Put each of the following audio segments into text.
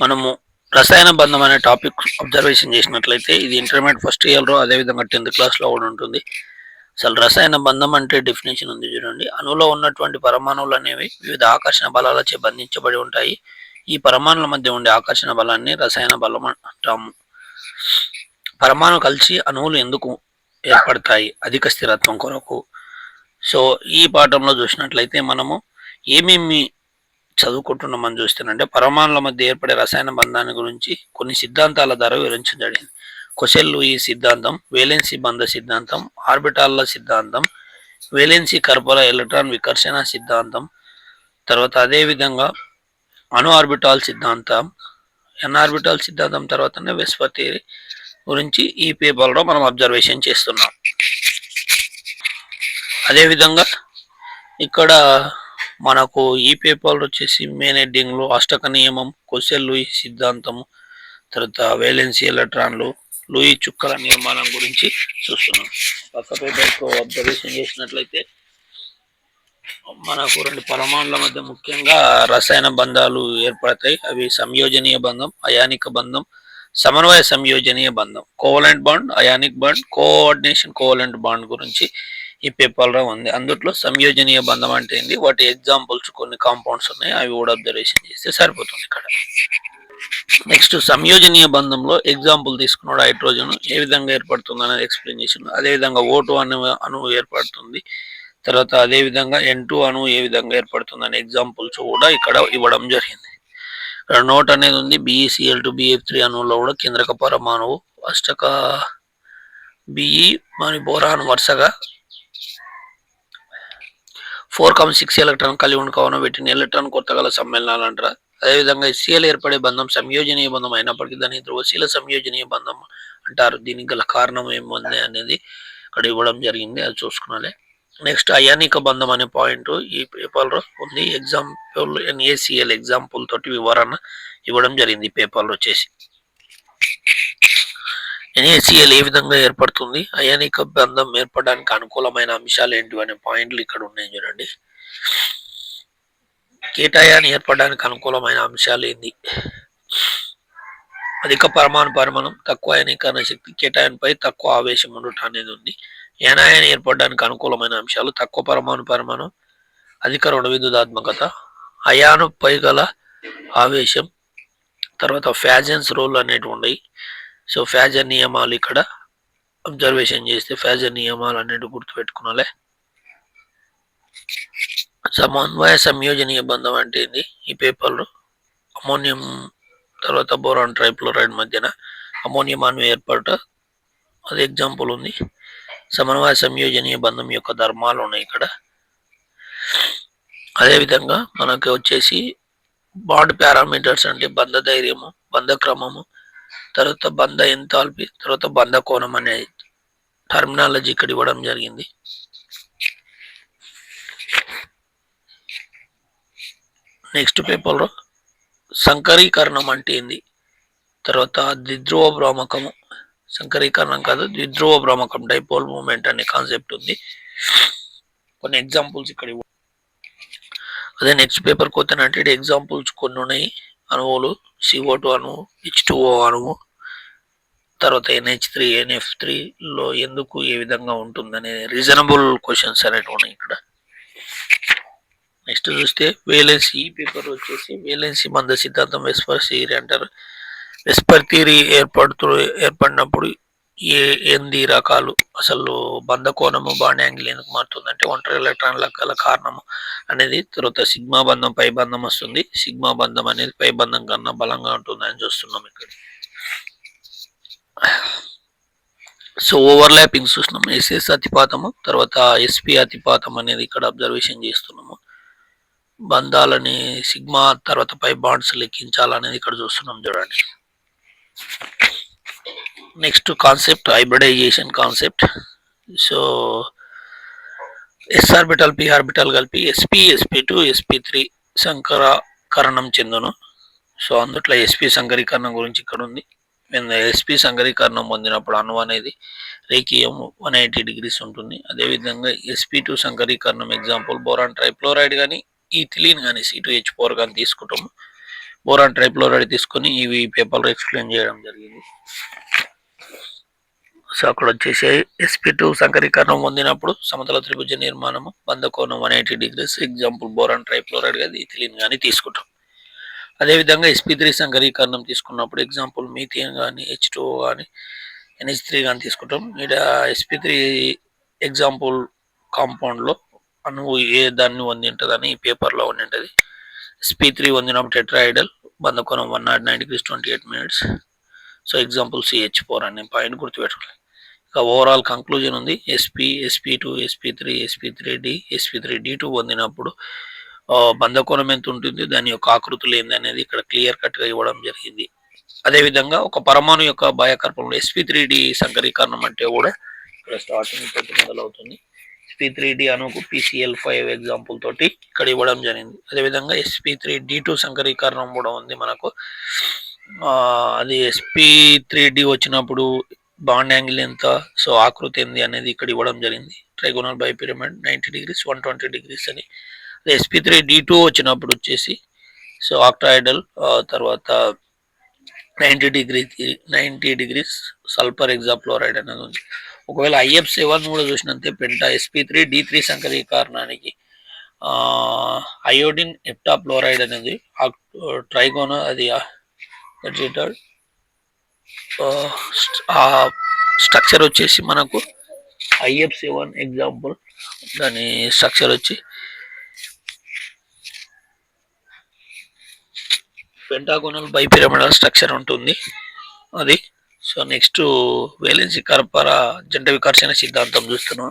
మనము రసాయన బంధం అనే టాపిక్ అబ్జర్వేషన్ చేసినట్లయితే ఇది ఇంటర్మీడియట్ ఫస్ట్ ఇయర్లో అదేవిధంగా టెన్త్ క్లాస్లో కూడా ఉంటుంది. అసలు రసాయన బంధం అంటే డెఫినేషన్ ఉంది చూడండి. అణువులో ఉన్నటువంటి పరమాణువులు అనేవి వివిధ ఆకర్షణ బలాలచే బంధించబడి ఉంటాయి. ఈ పరమాణుల మధ్య ఉండే ఆకర్షణ బలాన్ని రసాయన బలం అంటాము. పరమాణు కలిసి అణువులు ఎందుకు ఏర్పడతాయి? అధిక స్థిరత్వం కొరకు. సో ఈ పాఠంలో చూసినట్లయితే మనము ఏమేమి చదువుకుంటున్నామని చూస్తేనంటే పరమాణుల మధ్య ఏర్పడే రసాయన బంధాన్ని గురించి కొన్ని సిద్ధాంతాల ద్వారా వివరించడం కొసెల్ ఈ సిద్ధాంతం వేలెన్సీ బంధ సిద్ధాంతం ఆర్బిటాల్ల సిద్ధాంతం వేలెన్సీ కర్పల ఎలక్ట్రాన్ వికర్షణ సిద్ధాంతం తర్వాత అదేవిధంగా అణు ఆర్బిటాల్ సిద్ధాంతం ఎన్ ఆర్బిటాల్ సిద్ధాంతం తర్వాతనే విస్పతి గురించి ఈ పేపర్లో మనం అబ్జర్వేషన్ చేస్తున్నాం. అదేవిధంగా ఇక్కడ మనకు ఈ పేపర్లు వచ్చేసి మెయిన్ హెడ్డింగ్లు అష్టక నియమం కొసెల్ లూయి సిద్ధాంతము తర్వాత వేలెన్సీ ఎలక్ట్రాన్లు లూయి చుక్కల నిర్మాణం గురించి చూస్తున్నాం. పక్క పేపర్కు అబ్జర్వేషన్ చేసినట్లయితే మనకు రెండు పరమాణుల మధ్య ముఖ్యంగా రసాయన బంధాలు ఏర్పడతాయి. అవి సంయోజనీయ బంధం అయానిక బంధం సమన్వయ సంయోజనీయ బంధం. Covalent bond ionic bond coordination covalent bond గురించి ఈ పేపర్లో ఉంది. అందుట్లో సంయోజనీయ బంధం అంటే ఏంటి వాటి ఎగ్జాంపుల్స్ కొన్ని కాంపౌండ్స్ ఉన్నాయి. అవి కూడా అబ్జర్వేషన్ చేస్తే సరిపోతుంది ఇక్కడ. నెక్స్ట్ సంయోజనీయ బంధంలో ఎగ్జాంపుల్ తీసుకున్నాడు హైడ్రోజన్ ఏ విధంగా ఏర్పడుతుంది అనేది ఎక్స్ప్లెయిన్ చేసిన అదేవిధంగా ఓటు అను అణువు ఏర్పడుతుంది. తర్వాత అదేవిధంగా ఎన్ టూ అణువు ఏ విధంగా ఏర్పడుతుంది అనే ఎగ్జాంపుల్స్ కూడా ఇక్కడ ఇవ్వడం జరిగింది. ఇక్కడ నోట్ అనేది ఉంది. బిఈసిఎల్ టు బిఎఫ్ త్రీ అణువులో కూడా కేంద్రక పరమాణువు అష్టక బిఈ మరి బోరాన్ వరుసగా ఫోర్ కమ్ సిక్స్ ఎలక్ట్రాన్ కలిగి ఉండి వీటిని ఎలక్ట్రాన్ కొత్తగల సమ్మేళనాలు అంటారు? అదేవిధంగా ఎస్సీఎల్ ఏర్పడే బంధం సంయోజనీయ బంధం అయినప్పటికీ దాని ధ్రువశీల సంయోజనీయ బంధం అంటారు. దీనికి గల కారణం ఏముంది అనేది ఇక్కడ ఇవ్వడం జరిగింది. అది చూసుకున్నాలే నెక్స్ట్ అయానిక బంధం అనే పాయింట్ ఈ పేపర్లో ఉంది. ఎగ్జాంపుల్ ఎన్ఏసిఎల్ ఎగ్జాంపుల్ తోటి వివరణ ఇవ్వడం జరిగింది ఈ పేపర్లో వచ్చేసి. ఎన్ఏసిఎల్ ఏ విధంగా ఏర్పడుతుంది? అయానిక బంధం ఏర్పడడానికి అనుకూలమైన అంశాలు ఏంటి అనే పాయింట్లు ఇక్కడ ఉన్నాయి చూడండి. కేటాయాన్ని ఏర్పడడానికి అనుకూలమైన అంశాలు ఏంది? అధిక పరమాణు పరిమాణం తక్కువ అయనీకరణ శక్తి కేటాయన్పై తక్కువ ఆవేశం ఉండటం అనేది ఉంది. ఏనాయన ఏర్పడడానికి అనుకూలమైన అంశాలు తక్కువ పరమాణు పరిమాణం అధిక రుణ విద్యుదాత్మకత అయాను పై గల ఆవేశం తర్వాత ఫ్యాజన్స్ రోల్ అనేటివి ఉన్నాయి. సో ఫ్యాజర్ నియమాలు ఇక్కడ అబ్జర్వేషన్ చేస్తే ఫ్యాజర్ నియమాలు అన్నిటి గుర్తుపెట్టుకున్నాలే. సమన్వయ సంయోజనీయ బంధం అంటే ఏంది? ఈ పేపర్లో అమోనియం తర్వాత బోరాన్ ట్రైప్లోరైడ్ మధ్యన అమోనియం అణు ఏర్పడట. అది ఎగ్జాంపుల్ ఉంది. సమన్వయ సంయోజనీయ బంధం యొక్క ధర్మాలు ఉన్నాయి ఇక్కడ. అదేవిధంగా మనకి వచ్చేసి బాండ్ పారామీటర్స్ అంటే బంధ ధైర్యము బంధ క్రమము తర్వాత బంధ ఎంతాల్పి తర్వాత బంధ కోణం అనే టర్మినాలజీ ఇక్కడ ఇవ్వడం జరిగింది. నెక్స్ట్ పేపర్లో సంకరీకరణం అంటే ఏంది? తర్వాత ద్విధ్రువ భ్రామకము. సంకరీకరణం కాదు ద్విధ్రువ భ్రామకం డైపోల్ మూమెంట్ అనే కాన్సెప్ట్ ఉంది. కొన్ని ఎగ్జాంపుల్స్ ఇక్కడ అదే నెక్స్ట్ పేపర్ కొత్తనంటే ఎగ్జాంపుల్స్ కొన్ని ఉన్నాయి అణువులు సిఓ టూ అణువు హెచ్ టూ ఓ అణువు తర్వాత ఎన్హెచ్ త్రీ ఎన్ఎఫ్ త్రీలో ఎందుకు ఏ విధంగా ఉంటుందనే రీజనబుల్ క్వశ్చన్స్ అనేటివి ఉన్నాయి ఇక్కడ. నెక్స్ట్ చూస్తే వేలెన్సీ ఈ పేపర్ వచ్చేసి వేలెన్సీ మంద సిద్ధాంతం వెస్పర్ థియరీ అంటారు. వెస్పర్ థియరీ ఏర్పడుతూ ఏర్పడినప్పుడు ఏ ఏంది రకాలు? అసలు బంధ కోణము బాండ్ యాంగిల్ ఎందుకు మారుతుందంటే ఒంటరి ఎలక్ట్రాన్ల గల కారణము అనేది తర్వాత సిగ్మా బంధం పై బంధం వస్తుంది. సిగ్మా బంధం అనేది పై బంధం కన్నా బలంగా ఉంటుందని చూస్తున్నాం ఇక్కడ. సో ఓవర్లాపింగ్ చూస్తున్నాం. ఎస్ఎస్ అతిపాతము తర్వాత ఎస్పి అతిపాతం అనేది ఇక్కడ అబ్జర్వేషన్ చేస్తున్నాము. బంధాలని సిగ్మా తర్వాత పై బాండ్స్ లెక్కించాలనేది ఇక్కడ చూస్తున్నాం చూడండి. Next concept hybridization concept. So S orbital P orbital కలిపి SP SP two SP three సంకరీకరణం చెందును. సో అందుట్లో ఎస్పి సంకరీకరణం గురించి ఇక్కడ ఉంది. ఎస్పి సంకరీకరణం పొందినప్పుడు అణువు అనేది రేఖీయం వన్ ఎయిటీ డిగ్రీస్ ఉంటుంది. అదేవిధంగా ఎస్పి టూ సంకరీకరణం ఎగ్జాంపుల్ బోరాన్ ట్రైప్లోరైడ్ కానీ ఈ థిలీన్ కానీ సి టూ హెచ్ ఫోర్ కానీ తీసుకుంటాము. బోరాన్ ట్రైప్లోరైడ్ తీసుకొని ఇవి పేపర్లో ఎక్స్ప్లెయిన్ చేయడం జరిగింది. సో అక్కడ వచ్చేసి ఎస్పీ టూ సంకరీకరణం పొందినప్పుడు సమతల త్రిభుజ నిర్మాణము బంధకోణం one eighty degrees example boron trifluoride కానీ ఇథిలిన్ కానీ తీసుకుంటాం. అదేవిధంగా ఎస్పీ త్రీ సంకరీకరణం తీసుకున్నప్పుడు ఎగ్జాంపుల్ మీథియన్ కానీ హెచ్ టూ కానీ ఎన్హెచ్ త్రీ కానీ తీసుకుంటాం. ఇక్కడ ఎస్పీ త్రీ ఎగ్జాంపుల్ కాంపౌండ్లో నువ్వు ఏ దాన్ని వంది ఉంటుందని ఈ పేపర్లో వండి ఉంటుంది. స్పీ త్రీ వందినప్పుడు tetrahedral బంధకోణం one not nine degrees twenty eight minutes. So example CH four అనే పాయింట్ గుర్తుపెట్టుకోవాలి ఇక ఓవరాల్ కంక్లూజన్ ఉంది. SP SP two SP three SP three D SP three D two పొందినప్పుడు బంధకోణం ఎంత ఉంటుంది దాని యొక్క ఆకృతులు ఏంది అనేది ఇక్కడ క్లియర్ కట్గా ఇవ్వడం జరిగింది. అదేవిధంగా ఒక పరమాణు యొక్క బాహ్యకర్పణలో ఎస్పీ త్రీ డి సంకరీకరణం అంటే కూడా ఇక్కడ స్టార్టింగ్ మొదలవుతుంది ఎస్పీ త్రీ డి అనుకు పిసిఎల్ ఫైవ్ ఎగ్జాంపుల్ తోటి ఇక్కడ ఇవ్వడం జరిగింది. అదేవిధంగా ఎస్పీ త్రీ డి టూ సంకరీకరణం కూడా ఉంది మనకు. అది ఎస్పీ త్రీ డి వచ్చినప్పుడు బాండ్ యాంగిల్ ఎంత సో ఆకృతి ఏంది అనేది ఇక్కడ ఇవ్వడం జరిగింది. Trigonal bi pyramid ninety degrees one twenty degrees అని. అదే ఎస్పీ త్రీ డి టూ వచ్చినప్పుడు వచ్చేసి సో ఆక్టాయిడల్ తర్వాత ninety degree ninety degrees sulphur hexafluoride అనేది ఉంది. ఒకవేళ ఐఎఫ్ సెవెన్ కూడా చూసినంతే penta SP three D three సంకరీకరణానికి iodine heptafluoride అనేది ట్రైగోన అది స్ట్రక్చర్ వచ్చేసి మనకు ఐఎఫ్ సెవెన్ ఎగ్జాంపుల్ దాని స్ట్రక్చర్ వచ్చి పెంటాగోనల్ బైపిరమిడల్ స్ట్రక్చర్ ఉంటుంది. అది సో నెక్స్ట్ వేలెన్సీ కర్పర జంట వికర్షణ సిద్ధాంతం చూస్తున్నాం.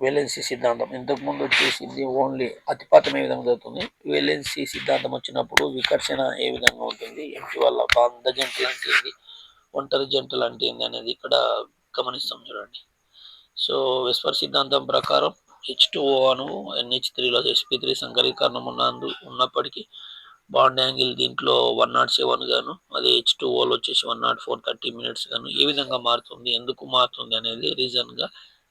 వేలెన్సీ సిద్ధాంతం. ఇంతకు ముందు వచ్చేసి ఇది ఓన్లీ అతిపాతం ఏ విధంగా జరుగుతుంది? వేలెన్సీ సిద్ధాంతం వచ్చినప్పుడు వికర్షణ ఏ విధంగా ఉంటుంది? ఎంటి వల్ల బాంధ జంటలు అంటే ఏంది? ఒంటరి జంటలు అంటే ఏంది అనేది ఇక్కడ గమనిస్తాం చూడండి. సో విశ్వర్ సిద్ధాంతం ప్రకారం హెచ్ టూ ఓ అను ఎన్హెచ్ త్రీలో ఎస్పీ త్రీ సంకరీకరణం ఉన్నందు ఉన్నప్పటికీ బాండ్ యాంగిల్ దీంట్లో వన్ నాట్ సెవెన్ గాను అదే హెచ్ టూ ఓల్ వచ్చేసి one not four thirty minutes గాను ఏ విధంగా మారుతుంది ఎందుకు మారుతుంది అనేది రీజన్గా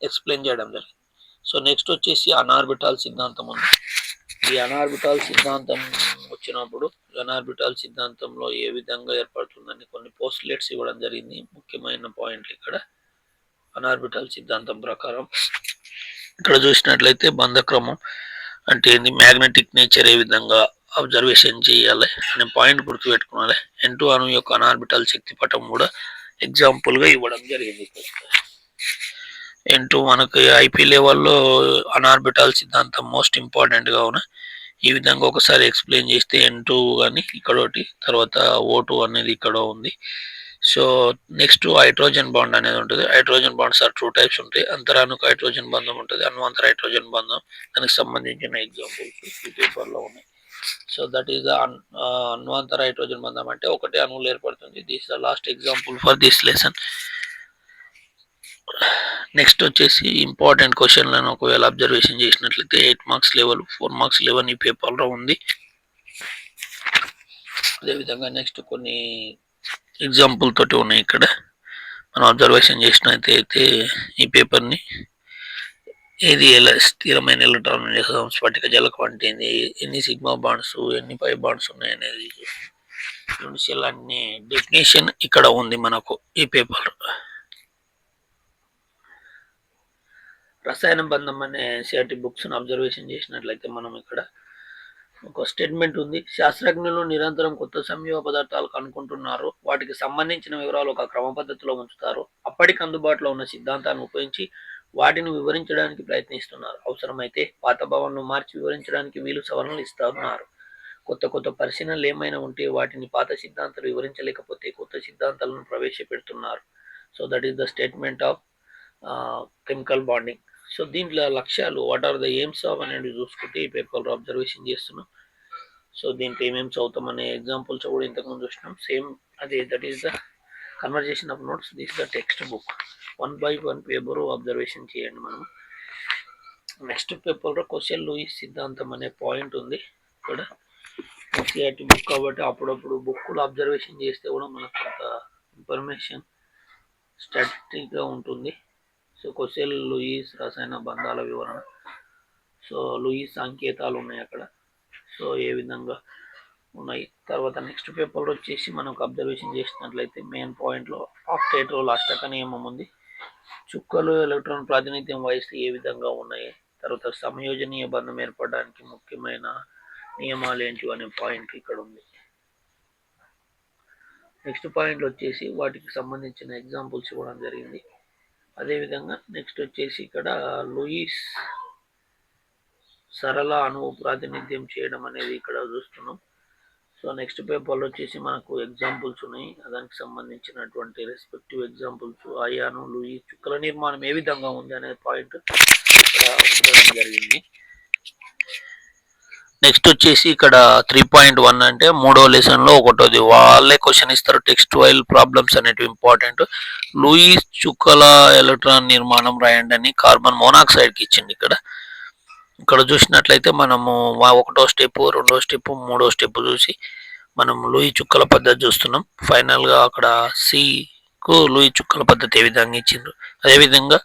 ఎక్స్ప్లెయిన్ చేయడం జరిగింది. సో నెక్స్ట్ వచ్చేసి అనార్బిటాల్ సిద్ధాంతం ఉంది. ఈ అనార్బిటాల్ సిద్ధాంతం వచ్చినప్పుడు అనార్బిటాల్ సిద్ధాంతంలో ఏ విధంగా ఏర్పడుతుందని కొన్ని పోస్ట్లెట్స్ ఇవ్వడం జరిగింది. ముఖ్యమైన పాయింట్లు ఇక్కడ అనార్బిటాల్ సిద్ధాంతం ప్రకారం. ఇక్కడ చూసినట్లయితే బంధక్రమం అంటే ఏంది? మ్యాగ్నెటిక్ నేచర్ ఏ విధంగా అబ్జర్వేషన్ చేయాలి. అనే పాయింట్ గుర్తుపెట్టుకోవాలి ఎన్ టూ అను యొక్క అనార్బిటల్ శక్తి పటం కూడా ఎగ్జాంపుల్గా ఇవ్వడం జరిగింది. ఎన్ టూ మనకి ఐపీ లెవెల్లో అనార్బిటల్ సిద్ధాంతం మోస్ట్ ఇంపార్టెంట్గా ఉన్న ఈ విధంగా ఒకసారి ఎక్స్ప్లెయిన్ చేస్తే ఎన్ టూ కానీ ఇక్కడ ఒకటి తర్వాత ఓ టూ అనేది ఇక్కడ ఉంది. సో నెక్స్ట్ హైడ్రోజన్ బాండ్ అనేది ఉంటుంది. Hydrogen bonds are two types ఉంటాయి. అంతరానికి హైడ్రోజన్ బంధం ఉంటుంది. అన్వంతర హైడ్రోజన్ బంధం. దానికి సంబంధించిన ఎగ్జాంపుల్స్ ఈ పేపర్లో ఉన్నాయి. సో దట్ ఈస్ అన్వాంతర హైడ్రోజన్ బంధం అంటే ఒకటే అణువులు ఏర్పడుతుంది. This the last example for this lesson next వచ్చేసి ఇంపార్టెంట్ క్వశ్చన్లను ఒకవేళ అబ్జర్వేషన్ చేసినట్లయితే eight marks level four marks level ఈ పేపర్లో ఉంది. అదేవిధంగా నెక్స్ట్ కొన్ని ఎగ్జాంపుల్ తోటి ఉన్నాయి ఇక్కడ. మనం అబ్జర్వేషన్ చేసినట్లయితే అయితే ఈ పేపర్ని ఏది ఎలా స్థిరమైన ఎలక్ట్రాన్ స్ఫటిక జలకం అంటే ఎన్ని సిగ్మా బాండ్స్ ఎన్ని పై బాండ్స్ ఉన్నాయి అనేది యూనిషియల్ డెఫినేషన్ ఇక్కడ ఉంది మనకు ఈ పేపర్ రసాయన బంధం అనే సిఆర్టీ బుక్స్ అబ్జర్వేషన్ చేసినట్లయితే మనం ఇక్కడ ఒక స్టేట్మెంట్ ఉంది. శాస్త్రజ్ఞులు నిరంతరం కొత్త సంయోగ పదార్థాలు కనుక్కుంటున్నారు. వాటికి సంబంధించిన వివరాలు ఒక క్రమ పద్ధతిలో ఉంచుతారు. అప్పటికి అందుబాటులో ఉన్న సిద్ధాంతాన్ని ఉపయోగించి వాటిని వివరించడానికి ప్రయత్నిస్తున్నారు. అవసరమైతే పాత భావనను మార్చి వివరించడానికి వీలు సవరణలు ఇస్తున్నారు. కొత్త కొత్త పరిశీలనలు ఏమైనా ఉంటే వాటిని పాత సిద్ధాంతాలు వివరించలేకపోతే కొత్త సిద్ధాంతాలను ప్రవేశపెడుతున్నారు. So that is the statement of chemical bonding so దీంట్లో లక్ష్యాలు what are the aims of అనేది చూసుకుంటే ఈ పేపర్లో అబ్జర్వేషన్ చేస్తున్నాం. సో దీంట్లో ఏమేమి చదువుతాం అనే ఎగ్జాంపుల్స్ కూడా ఇంతకుముందు చూసినాం. సేమ్ అదే that is the conversation of notes this the textbook. One by one paper observation చేయండి మనం. నెక్స్ట్ పేపర్లో క్వశ్చన్ లూయిస్ సిద్ధాంతం అనే పాయింట్ ఉంది. ఇక్కడ ఎన్సీఆర్టీ బుక్ కాబట్టి అప్పుడప్పుడు బుక్లు అబ్జర్వేషన్ చేస్తే కూడా మనకు కొంత ఇన్ఫర్మేషన్ స్టాటిస్టిక్గా ఉంటుంది. సో క్వశ్చన్ లూయిస్ రసాయన బంధాల వివరణ. సో లూయిస్ సంకేతాలు ఉన్నాయి అక్కడ. సో ఏ విధంగా ఉన్నాయి. తర్వాత నెక్స్ట్ పేపర్ వచ్చేసి మనకు అబ్జర్వేషన్ చేసినట్లయితే మెయిన్ పాయింట్లో ఆక్టేట్ రోల్ అష్టక నియమం ఉంది. చుక్కలు ఎలక్ట్రాన్ ప్రాతినిధ్యం వహిస్తే ఏ విధంగా ఉన్నాయి? తర్వాత సమయోజనీయ బంధం ఏర్పడడానికి ముఖ్యమైన నియమాలు ఏంటి అనే పాయింట్ ఇక్కడ ఉంది. నెక్స్ట్ పాయింట్ వచ్చేసి వాటికి సంబంధించిన ఎగ్జాంపుల్స్ ఇవ్వడం జరిగింది. అదేవిధంగా నెక్స్ట్ వచ్చేసి ఇక్కడ లూయిస్ సరళ అణువు ప్రాతినిధ్యం చేయడం అనేది ఇక్కడ చూస్తున్నాం. సో నెక్స్ట్ పేపర్లో వచ్చేసి మనకు ఎగ్జాంపుల్స్ ఉన్నాయి. దానికి సంబంధించినటువంటి రెస్పెక్టివ్ ఎగ్జాంపుల్స్ అయాను లూయి చుక్కల నిర్మాణం ఏ విధంగా ఉంది అనే పాయింట్ ఇక్కడ ఉండడం జరిగింది. నెక్స్ట్ వచ్చేసి ఇక్కడ త్రీ పాయింట్ వన్ అంటే మూడో లెసన్లో ఒకటోది. వాళ్ళే క్వశ్చన్ ఇస్తారు టెక్స్ట్ వైల్ ప్రాబ్లమ్స్ అనేటివి ఇంపార్టెంట్ లూయిస్ చుక్కల ఎలక్ట్రాన్ నిర్మాణం రాయండి అని కార్బన్ మోనాక్సైడ్కి ఇచ్చింది ఇక్కడ. ఇక్కడ చూసినట్లయితే మనము ఒకటో స్టెప్ రెండో స్టెప్ మూడో స్టెప్ చూసి మనం లూయి చుక్కల పద్ధతి చూస్తున్నాం. ఫైనల్గా అక్కడ సికు లూయి చుక్కల పద్ధతి ఏ విధంగా ఇచ్చిండ్రు? అదేవిధంగా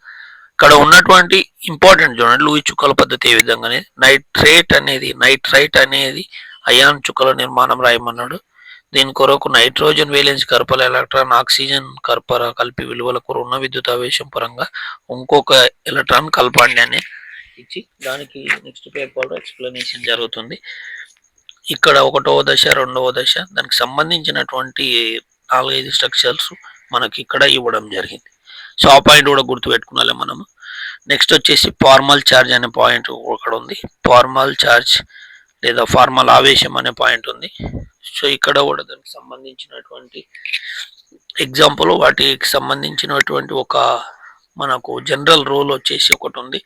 ఇక్కడ ఉన్నటువంటి ఇంపార్టెంట్ చూడండి లూయి చుక్కల పద్ధతి ఏ విధంగానే అనేది. నైట్రేట్ అనేది నైట్రైట్ అనేది అయాన్ చుక్కల నిర్మాణం రాయమన్నాడు. దీని కొరకు నైట్రోజన్ వేలెన్స్ కర్పల ఎలక్ట్రాన్ ఆక్సిజన్ కర్పర కలిపి విలువల కొర ఉన్న విద్యుత్ ఆవేశం పరంగా ఇంకొక ఎలక్ట్రాన్ కలపండి అని ఇచ్చి దానికి నెక్స్ట్ పేపర్లో ఎక్స్ప్లెనేషన్ జరుగుతుంది. ఇక్కడ ఒకటవ దశ రెండవ దశ దానికి సంబంధించినటువంటి నాలుగైదు స్ట్రక్చర్స్ మనకి ఇక్కడ ఇవ్వడం జరిగింది. సో ఆ పాయింట్ కూడా గుర్తుపెట్టుకున్నాలి మనము. నెక్స్ట్ వచ్చేసి ఫార్మల్ ఛార్జ్ అనే పాయింట్ ఒకటి ఉంది. ఫార్మల్ ఛార్జ్ లేదా ఫార్మల్ ఆవేశం అనే పాయింట్ ఉంది. సో ఇక్కడ కూడా దానికి సంబంధించినటువంటి ఎగ్జాంపుల్ వాటికి సంబంధించినటువంటి ఒక మనకు జనరల్ రూల్ వచ్చేసి ఒకటి ఉంది.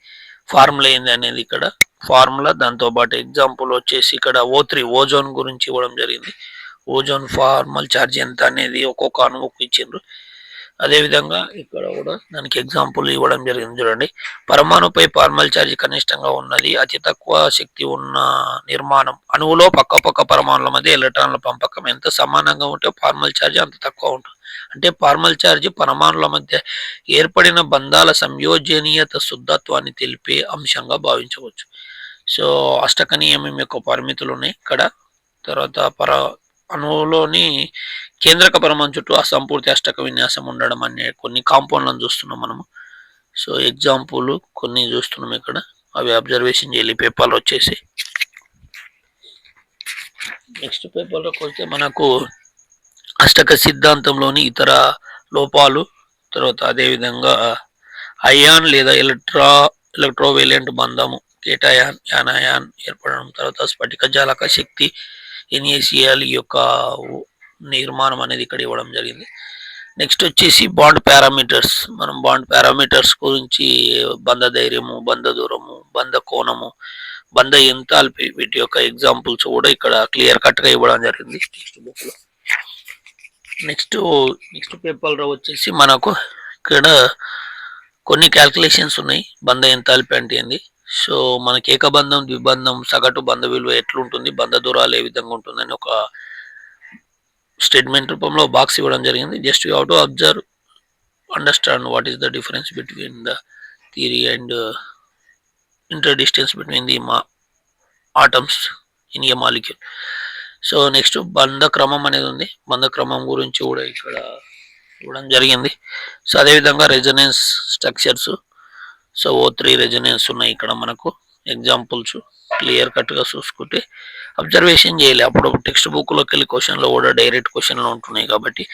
ఫార్ములా ఏంది అనేది ఇక్కడ? ఫార్ములా దాంతో పాటు ఎగ్జాంపుల్ వచ్చేసి ఇక్కడ ఓ త్రీ ఓజోన్ గురించి ఇవ్వడం జరిగింది. ఓజోన్ ఫార్మల్ ఛార్జ్ ఎంత అనేది ఒక్కొక్క అణువుకు ఇచ్చిండ్రు. అదేవిధంగా ఇక్కడ కూడా దానికి ఎగ్జాంపుల్ ఇవ్వడం జరిగింది చూడండి. పరమాణుపై ఫార్మల్ ఛార్జ్ కనిష్టంగా ఉన్నది అతి తక్కువ శక్తి ఉన్న నిర్మాణం. అణువులో పక్క పక్క పరమాణుల మధ్య ఎలక్ట్రాన్ల పంపకం ఎంత సమానంగా ఉంటే ఫార్మల్ ఛార్జ్ అంత తక్కువ ఉంటుంది. అంటే ఫార్మల్ ఛార్జ్ పరమాణుల మధ్య ఏర్పడిన బంధాల సంయోజనీయత శుద్ధత్వాన్ని తెలిపే అంశంగా భావించవచ్చు. సో అష్టకనీయమం యొక్క పరిమితులు ఉన్నాయి ఇక్కడ. తర్వాత పర అణువులోని కేంద్రక పరమాణు చుట్టూ అసంపూర్తి అష్టక విన్యాసం ఉండడం అనే కొన్ని కాంపౌండ్లను చూస్తున్నాం మనము. సో ఎగ్జాంపుల్ కొన్ని చూస్తున్నాం ఇక్కడ. అవి అబ్జర్వేషన్ చేయాలి. పేపర్లు వచ్చేసి. నెక్స్ట్ పేపర్లోకి వస్తే మనకు అష్టక సిద్ధాంతంలోని ఇతర లోపాలు తర్వాత అదేవిధంగా అయాన్ లేదా ఎలక్ట్రా ఎలక్ట్రోవేలెంట్ బంధము కేటాయాన్ యానాయాన్ ఏర్పడడం తర్వాత స్ఫటిక జాలక శక్తి ఎన్ఏసిఎల్ యొక్క నిర్మాణం అనేది ఇక్కడ ఇవ్వడం జరిగింది. నెక్స్ట్ వచ్చేసి బాండ్ పారామీటర్స్. మనం బాండ్ పారామీటర్స్ గురించి బంధ ధైర్యము బంధ దూరము బంధ కోణము బంధ ఎంతాల్పి వీటి యొక్క ఎగ్జాంపుల్స్ కూడా ఇక్కడ క్లియర్ కట్గా ఇవ్వడం జరిగింది. టెక్స్ట్ బుక్లో నెక్స్ట్ నెక్స్ట్ పేపర్లో వచ్చేసి మనకు ఇక్కడ కొన్ని క్యాల్కులేషన్స్ ఉన్నాయి. బంధ ఎంతాల్పి అంటే ఏంది. సో మనకి ఏకబంధం ద్విబంధం సగటు బంధ విలువ ఎట్లుంటుంది బంధ దూరాలు ఏ విధంగా ఉంటుందని ఒక స్టేట్మెంట్ రూపంలో బాక్స్ ఇవ్వడం జరిగింది. Just you how to observe understand what is the difference between the theory and inter distance between the ma atoms in a molecule so next బంధక్రమం అనేది ఉంది. బంధక్రమం గురించి కూడా ఇక్కడ చూడడం జరిగింది. సో అదేవిధంగా resonance structures so O three resonance ఉన్నాయి ఇక్కడ మనకు. ఎగ్జాంపుల్స్ క్లియర్ కట్గా చూసుకుంటే అబ్జర్వేషన్ చేయాలి. అప్పుడు టెక్స్ట్ బుక్లోకి వెళ్ళి క్వశ్చన్లో కూడా డైరెక్ట్ క్వశ్చన్లు ఉంటున్నాయి కాబట్టి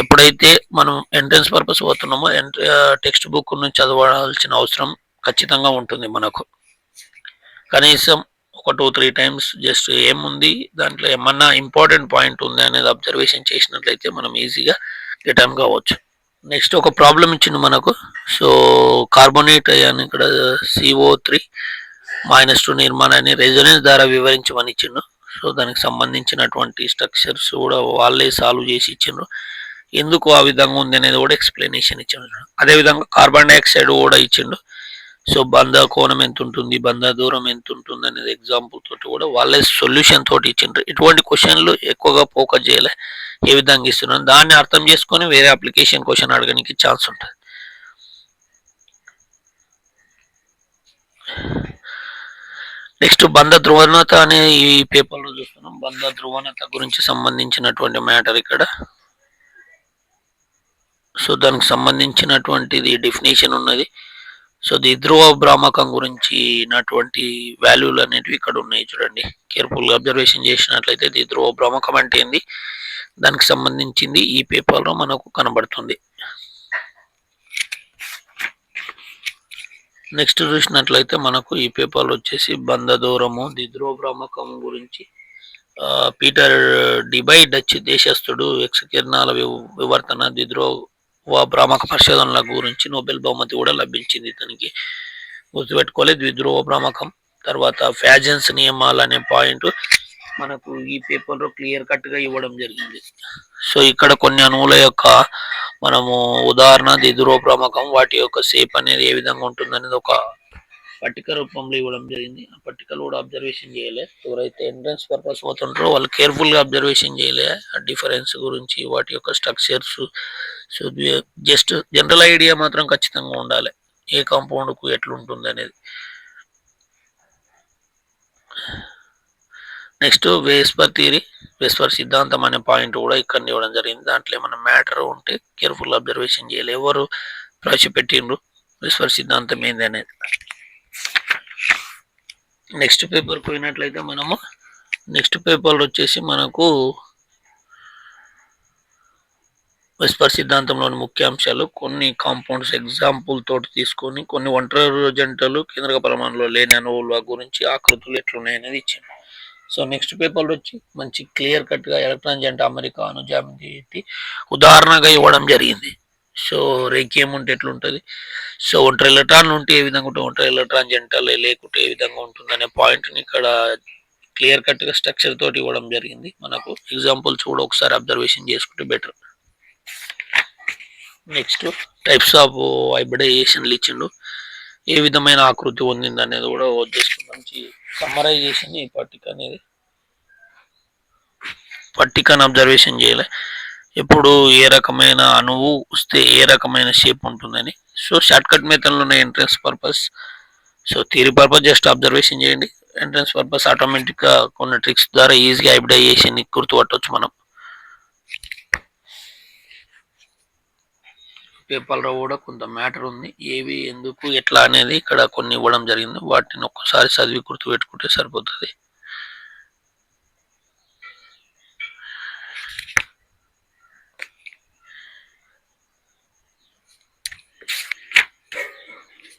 ఎప్పుడైతే మనం ఎంట్రన్స్ పర్పస్ పోతున్నామో టెక్స్ట్ బుక్ నుంచి చదవాల్సిన అవసరం ఖచ్చితంగా ఉంటుంది మనకు. కనీసం ఒక టూ త్రీ టైమ్స్ జస్ట్ ఏముంది? దాంట్లో ఏమన్నా ఇంపార్టెంట్ పాయింట్ ఉంది అనేది అబ్జర్వేషన్ చేసినట్లయితే మనం ఈజీగా రిటర్న్ కావచ్చు. నెక్స్ట్ ఒక ప్రాబ్లం ఇచ్చింది మనకు. సో కార్బోనేట్ అయ్యాను ఇక్కడ సిఓ త్రీ మైనస్ టూ నిర్మాణాన్ని రెజనెన్స్ ద్వారా వివరించమని ఇచ్చిండు. సో దానికి సంబంధించినటువంటి స్ట్రక్చర్స్ కూడా వాళ్ళే సాల్వ్ చేసి ఇచ్చిండ్రు. ఎందుకు ఆ విధంగా ఉంది అనేది కూడా ఎక్స్ప్లెనేషన్ ఇచ్చిండు. అదేవిధంగా కార్బన్ డైఆక్సైడ్ కూడా ఇచ్చిండు. సో బంధ కోణం ఎంత ఉంటుంది బంధ దూరం ఎంత ఉంటుంది అనేది ఎగ్జాంపుల్ తోటి కూడా వాళ్ళే సొల్యూషన్ తోటి ఇచ్చిండ్రు. ఇటువంటి క్వశ్చన్లు ఎక్కువగా ఫోకస్ చేయలే ఏ విధంగా ఇస్తున్నాను దాన్ని అర్థం చేసుకొని వేరే అప్లికేషన్ క్వశ్చన్ అడగడానికి ఛాన్స్ ఉంటుంది. నెక్స్ట్ బంధ ధ్రువణత అనే ఈ పేపర్లో చూస్తున్నాం. బంధ ధ్రువణత గురించి సంబంధించినటువంటి మ్యాటర్ ఇక్కడ. సో దానికి సంబంధించినటువంటిది డెఫినేషన్ ఉన్నది. సో ధ్రువ భ్రామకం గురించినటువంటి వాల్యూలు అనేటివి ఇక్కడ ఉన్నాయి చూడండి. కేర్ఫుల్గా అబ్జర్వేషన్ చేసినట్లయితే ధ్రువ భ్రామకం అంటే ఏంది? దానికి సంబంధించింది ఈ పేపర్లో మనకు కనబడుతుంది. నెక్స్ట్ చూసినట్లయితే మనకు ఈ పేపర్ వచ్చేసి బంధ దూరము దిద్రో భ్రామకం గురించి పీటర్ డిబై డచ్ దేశస్థుడు ఎక్స్ కిరణాల వివర్తన దిద్రో భ్రామక పరిశోధనల గురించి నోబెల్ బహుమతి కూడా లభించింది ఇతనికి గుర్తుపెట్టుకోలేదు ద్విధ్రువ భ్రామకం తర్వాత ఫ్యాజన్స్ నియమాలు అనే పాయింట్ మనకు ఈ పేపర్లో క్లియర్ కట్గా ఇవ్వడం జరిగింది. సో ఇక్కడ కొన్ని అణువుల యొక్క మనము ఉదాహరణ దిదురో ప్రమకం వాటి యొక్క సేప్ అనేది ఏ విధంగా ఉంటుంది ఒక పట్టిక రూపంలో ఇవ్వడం జరిగింది. ఆ పట్టికలు కూడా అబ్జర్వేషన్ చేయలే. ఎవరైతే ఎంట్రన్స్ పర్పస్ పోతుంటారో వాళ్ళు కేర్ఫుల్గా అబ్జర్వేషన్ చేయలే. ఆ డిఫరెన్స్ గురించి వాటి యొక్క structures so just general idea మాత్రం ఖచ్చితంగా ఉండాలి. ఏ కాంపౌండ్కు ఎట్లుంటుంది అనేది. నెక్స్ట్ వేస్పర్ థియరీ వేస్పర్ సిద్ధాంతం అనే పాయింట్ కూడా ఇక్కడ ఇవ్వడం జరిగింది. దాంట్లో ఏమైనా మ్యాటర్ ఉంటే కేర్ఫుల్ అబ్జర్వేషన్ చేయాలి. ఎవరు ప్రవేశపెట్టిండ్రు వేస్పర్ సిద్ధాంతం ఏంది అనేది. నెక్స్ట్ పేపర్ పోయినట్లయితే మనము నెక్స్ట్ పేపర్ వచ్చేసి మనకు విస్పర్ సిద్ధాంతంలోని ముఖ్యాంశాలు కొన్ని కాంపౌండ్స్ ఎగ్జాంపుల్ తోటి తీసుకొని కొన్ని ఒంటరి జంటలు కేంద్రక ప్రమాణంలో లేని అణువుల గురించి ఆకృతులు ఎట్లున్నాయనేది ఇచ్చింది సో నెక్స్ట్ పేపర్లో వచ్చి మంచి క్లియర్ కట్గా ఎలక్ట్రాన్ జంట అమెరికా అనుజామితి ఉదాహరణగా ఇవ్వడం జరిగింది. సో రేఖీయం ఉంటే ఎట్లుంటుంది? సో ఒంటరి ఎలక్ట్రాన్లు ఉంటే ఏ విధంగా ఉంటుంది? ఒంటరి ఎలక్ట్రాన్ జంటలు లేకుంటే ఏ విధంగా ఉంటుంది అనే పాయింట్ని ఇక్కడ క్లియర్ కట్గా స్ట్రక్చర్ తోటి ఇవ్వడం జరిగింది. మనకు ఎగ్జాంపుల్స్ కూడా ఒకసారి అబ్జర్వేషన్ చేసుకుంటే బెటర్ నెక్స్ట్ టైప్స్ ఆఫ్ హైబ్రిడైజేషన్లు ఇచ్చిండు. ఏ విధమైన ఆకృతి పొందింది అనేది కూడా జస్ట్ మంచి సమ్మరైజేషన్ ఈ పట్టిక అనేది. పట్టికను అబ్జర్వేషన్ చేయలే. ఎప్పుడు ఏ రకమైన అణువు వస్తే ఏ రకమైన షేప్ ఉంటుందని. సో షార్ట్ కట్ మెథడ్లో ఉన్న entrance purpose so theory purpose just observation చేయండి. ఎంట్రన్స్ పర్పస్ ఆటోమేటిక్గా కొన్ని ట్రిక్స్ ద్వారా ఈజీగా హైబ్రిడైజేషన్ గుర్తుపట్టవచ్చు మనం. పేపర్లో కూడా కొంత మ్యాటర్ ఉంది. ఏవి ఎందుకు ఎట్లా అనేది ఇక్కడ కొన్ని ఇవ్వడం జరిగింది. వాటిని ఒక్కసారి చదివి గుర్తు పెట్టుకుంటే సరిపోతుంది.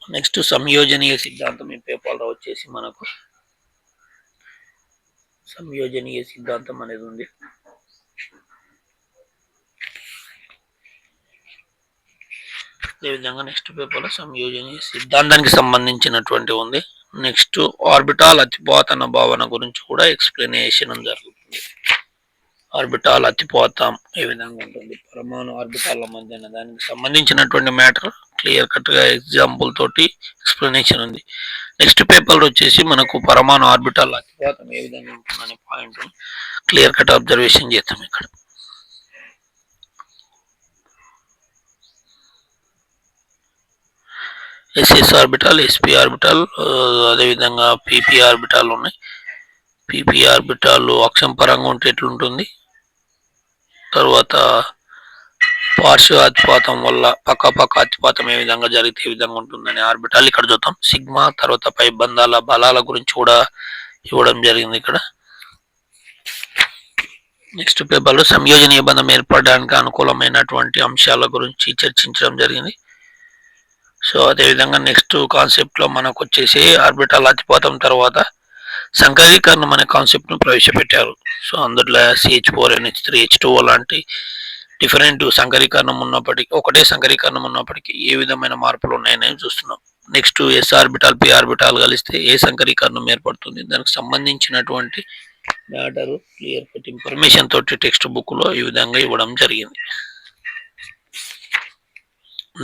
నెక్స్ట్ సంయోజనీయ సిద్ధాంతం ఈ పేపర్లో వచ్చేసి మనకు సంయోజనీయ సిద్ధాంతం అనేది ఉంది. అదేవిధంగా నెక్స్ట్ పేపర్లో సంయోజనీయ సిద్ధాంతానికి సంబంధించినటువంటి ఉంది. నెక్స్ట్ ఆర్బిటాల్ అతిపోతన భావన గురించి కూడా ఎక్స్ప్లెనేషన్ జరుగుతుంది. ఆర్బిటాల్ అతిపోతం ఏ విధంగా ఉంటుంది? పరమాణు ఆర్బిటాల మధ్యన దానికి సంబంధించినటువంటి మ్యాటర్ క్లియర్ కట్గా ఎగ్జాంపుల్ తోటి ఎక్స్ప్లెనేషన్ ఉంది. నెక్స్ట్ పేపర్ వచ్చేసి మనకు పరమాణు ఆర్బిటాల్ అతిపోతం ఏ విధంగా ఉంటుందనే పాయింట్ క్లియర్ కట్ అబ్జర్వేషన్ చేస్తాం ఇక్కడ. ఎస్ఎస్ ఆర్బిటాల్ ఎస్పి ఆర్బిటాల్ అదేవిధంగా పీపీ ఆర్బిటాల్ ఉన్నాయి. పీపీ ఆర్బిటాల్ అక్షం పరంగా ఉంటే ఎట్లుంటుంది? తర్వాత పార్శ్వ అతిపాతం వల్ల పక్క పక్క అతిపాతం ఏ విధంగా జరిగితే ఏ విధంగా ఉంటుందని ఆర్బిటాల్ ఇక్కడ చూద్దాం. సిగ్మా తర్వాత పై బంధాల బలాల గురించి కూడా ఇవ్వడం జరిగింది ఇక్కడ. నెక్స్ట్ పేపర్లో సంయోజనీయ బంధం ఏర్పడడానికి అనుకూలమైనటువంటి అంశాల గురించి చర్చించడం జరిగింది. సో అదేవిధంగా నెక్స్ట్ కాన్సెప్ట్లో మనకు వచ్చేసి ఆర్బిటాల్ అతిపోతం తర్వాత సంకరీకరణం అనే కాన్సెప్ట్ను ప్రవేశపెట్టారు. సో అందులో CH four NH three H two లాంటి డిఫరెంట్ సంకరీకరణం ఉన్నప్పటికీ ఒకటే సంకరీకరణం ఉన్నప్పటికీ ఏ విధమైన మార్పులు ఉన్నాయని చూస్తున్నాం. Next S orbital P orbital కలిస్తే ఏ సంకరీకరణం ఏర్పడుతుంది? దానికి సంబంధించినటువంటి మ్యాటర్ క్లియర్ కట్ ఇన్ఫర్మేషన్ తోటి టెక్స్ట్ బుక్లో ఈ విధంగా ఇవ్వడం జరిగింది.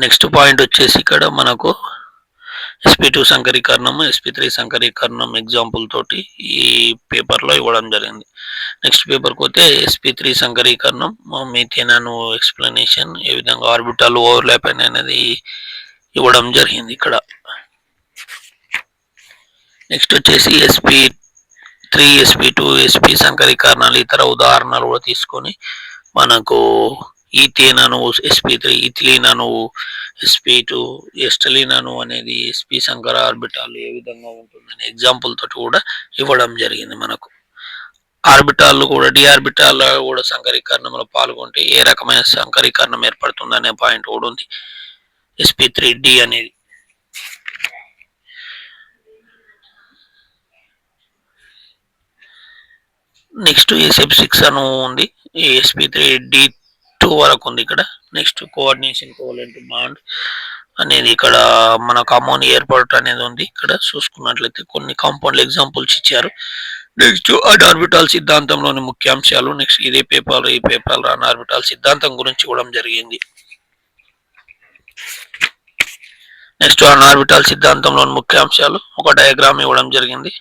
నెక్స్ట్ పాయింట్ వచ్చేసి ఇక్కడ మనకు ఎస్పీ టూ సంకరీకరణము ఎస్పీ త్రీ సంకరీకరణం ఎగ్జాంపుల్ తోటి ఈ పేపర్లో ఇవ్వడం జరిగింది. నెక్స్ట్ పేపర్కి పోతే ఎస్పీ త్రీ సంకరీకరణం మీథేనాను ఎక్స్ప్లెనేషన్ ఏ విధంగా ఆర్బిటాల్ ఓవర్లాప్ అనేది ఇవ్వడం జరిగింది ఇక్కడ. నెక్స్ట్ వచ్చేసి SP three SP two SP సంకరీకరణాలు ఇతర ఉదాహరణలు కూడా తీసుకొని మనకు ఈథేన్ అణువు ఎస్పీ త్రీ ఇథిలీన్ అణువు ఎస్పీ టూ ఎస్టలినను అనేది ఎస్పీ శంకర ఆర్బిటాల్ ఏ విధంగా ఉంటుందని ఎగ్జాంపుల్ తోటి కూడా ఇవ్వడం జరిగింది మనకు. ఆర్బిటాల్ కూడా డిఆర్బిటాల్ కూడా సంకరీకరణంలో పాల్గొంటే ఏ రకమైన సంకరీకరణం ఏర్పడుతుంది అనే పాయింట్ కూడా ఉంది. ఎస్పీ త్రీ డి అనేది. నెక్స్ట్ ఎస్ఎఫ్ సిక్స్ అను ఉంది. ఎస్పీ త్రీ డి టూ వరకు ఉంది ఇక్కడ. నెక్స్ట్ కోఆర్డినేషన్ కోవలెంట్ బాండ్ అనేది ఇక్కడ మనకు అమౌన్ ఏర్పడట అనేది ఉంది. ఇక్కడ చూసుకున్నట్లయితే కొన్ని కాంపౌండ్ ఎగ్జాంపుల్స్ ఇచ్చారు. నెక్స్ట్ ఆర్బిటాల్ సిద్ధాంతంలోని ముఖ్యాంశాలు. నెక్స్ట్ ఇదే పేపర్ ఈ పేపర్ రాని ఆర్బిటాల్ సిద్ధాంతం గురించి కూడా జరిగింది. నెక్స్ట్ ఆర్బిటాల్ సిద్ధాంతంలోని ముఖ్యాంశాలు. ఒక డయాగ్రామ్ ఇవ్వడం జరిగింది.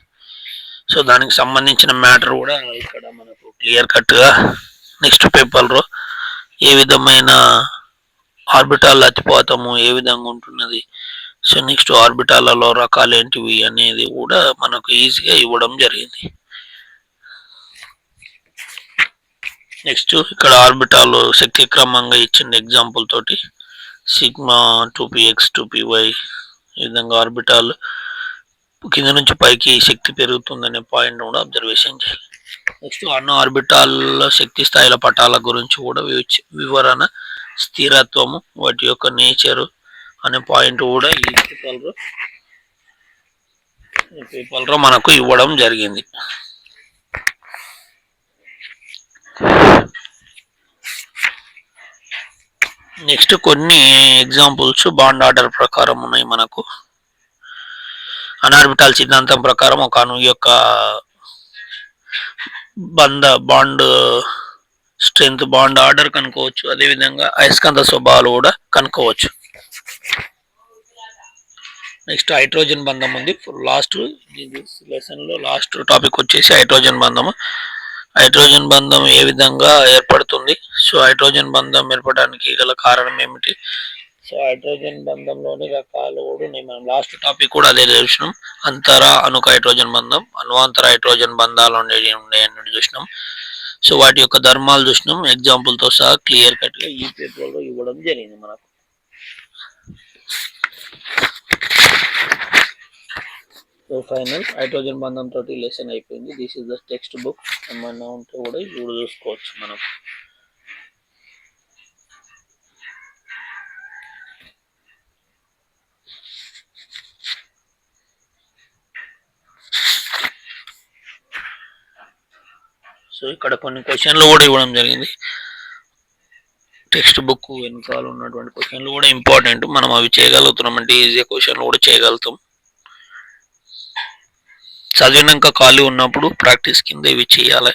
సో దానికి సంబంధించిన మ్యాటర్ కూడా ఇక్కడ మనకు క్లియర్ కట్గా నెక్స్ట్ పేపర్లో ఏ విధమైన ఆర్బిటాల్ అతిపాతము ఏ విధంగా ఉంటున్నది? సో నెక్స్ట్ ఆర్బిటాలలో రకాలు ఏంటివి అనేది కూడా మనకు ఈజీగా ఇవ్వడం జరిగింది. నెక్స్ట్ ఇక్కడ ఆర్బిటాల్ శక్తి క్రమంగా ఇచ్చిన ఎగ్జాంపుల్ తోటి sigma two P X two P Y ఈ విధంగా ఆర్బిటాల్ కింద నుంచి పైకి శక్తి పెరుగుతుందనే పాయింట్ కూడా అబ్జర్వేషన్ చేయాలి. నెక్స్ట్ అన్న ఆర్బిటాల్లో శక్తి స్థాయిల పటాల గురించి కూడా వివరణ స్థిరత్వము వాటి యొక్క నేచరు అనే పాయింట్ కూడా ఈ పేపర్లో ఈ పేపర్లో మనకు ఇవ్వడం జరిగింది. నెక్స్ట్ కొన్ని ఎగ్జాంపుల్స్ బాండ్ ఆర్డర్ ప్రకారం ఉన్నాయి మనకు. అనార్బిటాల్ సిద్ధాంతం ప్రకారం ఒక అణువు యొక్క బంద బాండ్ స్ట్రెంత్ బాండ్ ఆర్డర్ కనుక్కోవచ్చు. అదేవిధంగా అయస్కాంత స్వభావాలు కూడా కనుక్కోవచ్చు. నెక్స్ట్ హైడ్రోజన్ బంధం ఉంది. లాస్ట్ లెసన్లో లాస్ట్ టాపిక్ వచ్చేసి హైడ్రోజన్ బంధము. హైడ్రోజన్ బంధం ఏ విధంగా ఏర్పడుతుంది? సో హైడ్రోజన్ బంధం ఏర్పడడానికి గల కారణం ఏమిటి? సో హైడ్రోజన్ బంధంలోని రకాలు కూడా ఉన్నాయి. మనం లాస్ట్ టాపిక్ కూడా అదే చూసినాం. అంతర అనుక హైడ్రోజన్ బంధం అన్వాంతర హైడ్రోజన్ బంధాలు ఉండేవి ఉన్నాయని చూసినాం. సో వాటి యొక్క ధర్మాలు చూసినాం. ఎగ్జాంపుల్తో సహా క్లియర్ కట్గా ఈ పేపర్లో ఇవ్వడం జరిగింది మనకు. సో ఫైనల్ హైడ్రోజన్ బంధం తోటి లెసన్ అయిపోయింది. This is the text book ఏమన్నా ఉంటే కూడా ఇప్పుడు చూసుకోవచ్చు మనం సో ఇక్కడ కొన్ని క్వశ్చన్లు కూడా ఇవ్వడం జరిగింది. టెక్స్ట్ బుక్ వెనకాల ఉన్నటువంటి క్వశ్చన్లు కూడా ఇంపార్టెంట్ మనం అవి చేయగలుగుతున్నాం అంటే ఈజీ క్వశ్చన్లు కూడా చేయగలుగుతాం. చదివినాక ఖాళీ ఉన్నప్పుడు ప్రాక్టీస్ కింద ఇవి చేయాలి.